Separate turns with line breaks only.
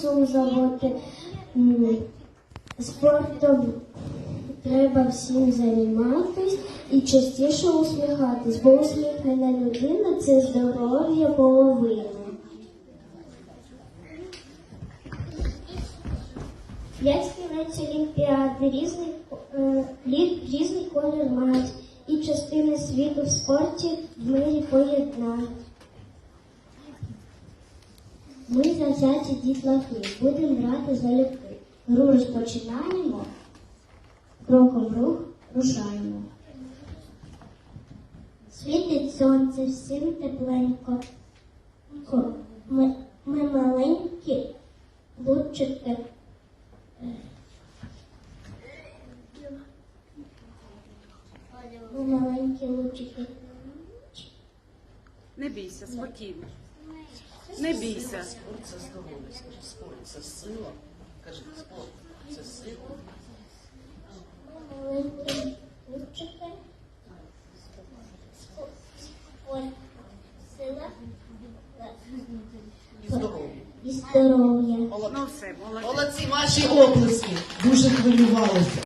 сум забути. Спортом треба всім займатись і частіше усміхатись, бо усміхнена людина це здоров'я половини. П'ять кінець Олімпіади, різний, е, різний колір мають, і частини світу в спорті в мирі поєднають. Ми завзяті дітлахи, будемо грати залюбки. Гру розпочинаємо, кроком рух рушаємо. Світить сонце, всім тепленько. Ми, ми маленькі лучики. Ми маленькі лучики.
Не бійся, спокійно. Не бійся.
Спорт це здоров'я, скажи, спорт це сила. Кажи, спорт це
сила.
І здоров'я.
і здоров'я.
Молодці.
Ну все, молодець.
Молодці, ваші оплески. Дуже хвилювалися.